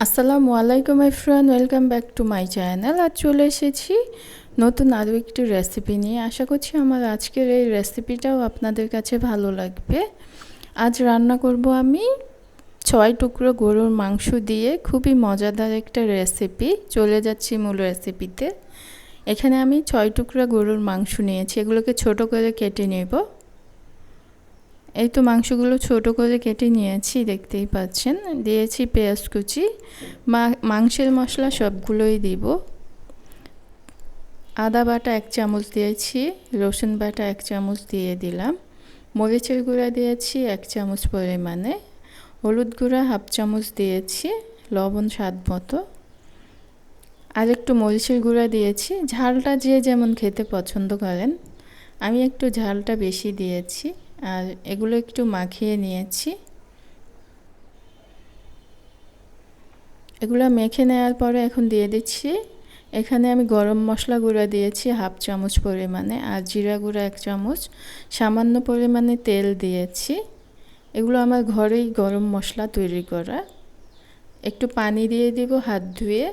আসসালামু আলাইকুম Afran welcome back to my channel আর চলে এসেছি নতুন আরও একটি রেসিপি নিয়ে। আশা করছি আমার আজকের এই রেসিপিটাও আপনাদের কাছে ভালো লাগবে। আজ রান্না করব আমি ছয় টুকরো গরুর মাংস দিয়ে। খুবই মজাদার একটা রেসিপি চলে যাচ্ছি মূল রেসিপিতে এখানে আমি ছয় টুকরা গরুর মাংস নিয়েছি। এগুলোকে ছোট করে কেটে নেব। এই তো মাংসগুলো ছোট করে কেটে নিয়েছি, দেখতেই পাচ্ছেন। দিয়েছি পেঁয়াজ কুচি মাংসের মশলা সবগুলোই দিব। আদা বাটা এক চামচ দিয়েছি, রসুন বাটা এক চামচ দিয়ে দিলাম। মরিচের গুঁড়া দিয়েছি এক চামচ পরিমাণে। হলুদ গুঁড়া হাফ চামচ দিয়েছি, লবণ স্বাদ মতো। আর একটু মরিচের গুঁড়া দিয়েছি, ঝালটা যে যেমন খেতে পছন্দ করেন। আমি একটু ঝালটা বেশি দিয়েছি। আর এগুলো একটু মাখিয়ে নিয়েছি। এগুলো মেখে নেওয়ার পরে এখন দিয়ে দিচ্ছি। এখানে আমি গরম মশলা গুঁড়া দিয়েছি হাফ চামচ পরিমাণে আর জিরা গুঁড়া এক চামচ। সামান্য পরিমাণে তেল দিয়েছি। এগুলো আমার ঘরেই গরম মশলা তৈরি করা। একটু পানি দিয়ে দিব হাত ধুয়ে।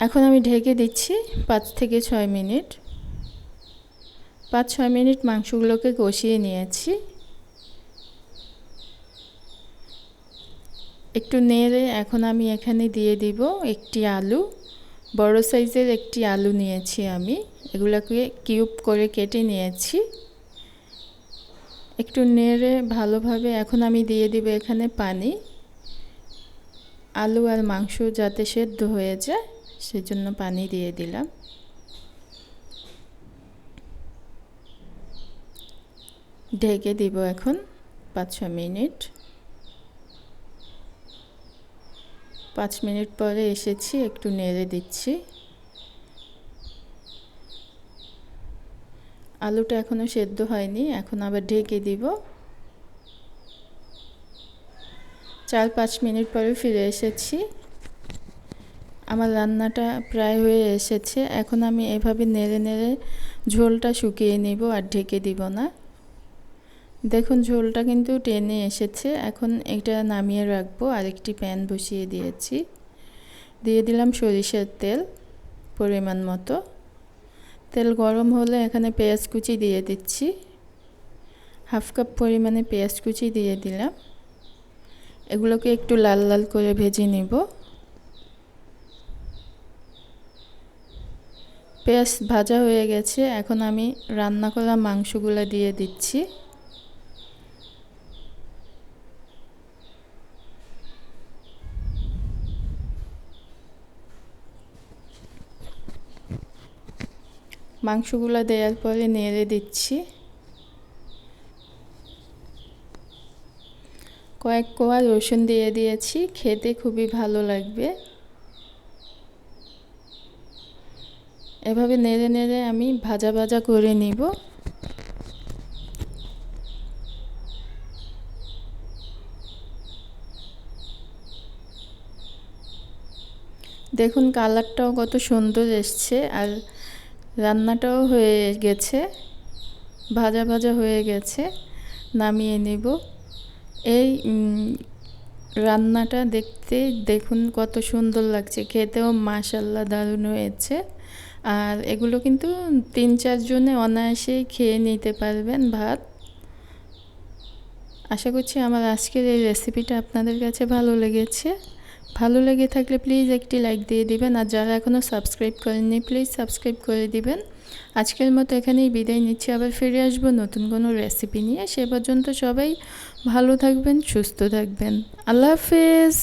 এখন আমি ঢেকে দিচ্ছি পাঁচ থেকে ছয় মিনিট। পাঁচ ছয় মিনিট মাংসগুলোকে কষিয়ে নিয়েছি। একটু নেড়ে এখন আমি এখানে দিয়ে দিব একটি আলু। বড় সাইজের একটি আলু নিয়েছি আমি। এগুলোকে কিউব করে কেটে নিয়েছি। একটু নেড়ে ভালোভাবে এখন আমি দিয়ে দিব এখানে পানি। আলু আর মাংস যাতে সেদ্ধ হয়ে যায়, সেজন্য পানি দিয়ে দিলাম। ঢেকে দিব এখন পাঁচ ছ মিনিট। পাঁচ মিনিট পরে এসেছি, একটু নেড়ে দিচ্ছি। আলুটা এখনও সেদ্ধ হয়নি, এখন আবার ঢেকে দিব। চার পাঁচ মিনিট পরে ফিরে এসেছি। আমার রান্নাটা প্রায় হয়ে এসেছে, এখন আমি এভাবে নেড়ে নেড়ে ঝোলটা শুকিয়ে নিব আর ঢেকে দিব না। দেখুন, ঝোলটা কিন্তু টেনে এসেছে। এখন এটা নামিয়ে রাখব। আরেকটি প্যান বসিয়ে দিয়েছি। দিয়ে দিলাম সরিষার তেল পরিমাণ মতো। তেল গরম হলে এখানে পেঁয়াজ কুচি দিয়ে দিচ্ছি। হাফ কাপ পরিমাণে পেঁয়াজ কুচি দিয়ে দিলাম। এগুলোকে একটু লাল লাল করে ভেজে নিব। পেঁয়াজ ভাজা হয়ে গেছে। এখন আমি রান্না করা মাংসগুলো দিয়ে দিচ্ছি। মাংসগুলো দেওয়ার পরে নেড়ে দিচ্ছি। কয়েক কোয়া রসুন দিয়ে দিয়েছি, খেতে খুবই ভালো লাগবে। এভাবে নেড়ে নেড়ে আমি ভাজা ভাজা করে নিব। দেখুন কালারটাও কত সুন্দর এসছে, আর রান্নাটাও হয়ে গেছে, ভাজা ভাজা হয়ে গেছে, নামিয়ে নেব। এই রান্নাটা দেখতে দেখুন কত সুন্দর লাগছে, খেতেও মাশাল্লাহ দারুণ হয়েছে। আর এগুলো কিন্তু তিন চারজনে অনায়াসেই খেয়ে নিতে পারবেন ভাত। আশা করছি আমার আজকের এই রেসিপিটা আপনাদের কাছে ভালো লেগেছে। ভালো লেগে থাকলে প্লিজ একটি লাইক দিয়ে দিবেন। আর যারা এখনও সাবস্ক্রাইব করেননি প্লিজ সাবস্ক্রাইব করে দিবেন। আজকের মতো এখানেই বিদায় নিচ্ছি। আবার ফিরে আসব নতুন কোনো রেসিপি নিয়ে। সে পর্যন্ত সবাই ভালো থাকবেন, সুস্থ থাকবেন। আল্লাহ হাফেজ।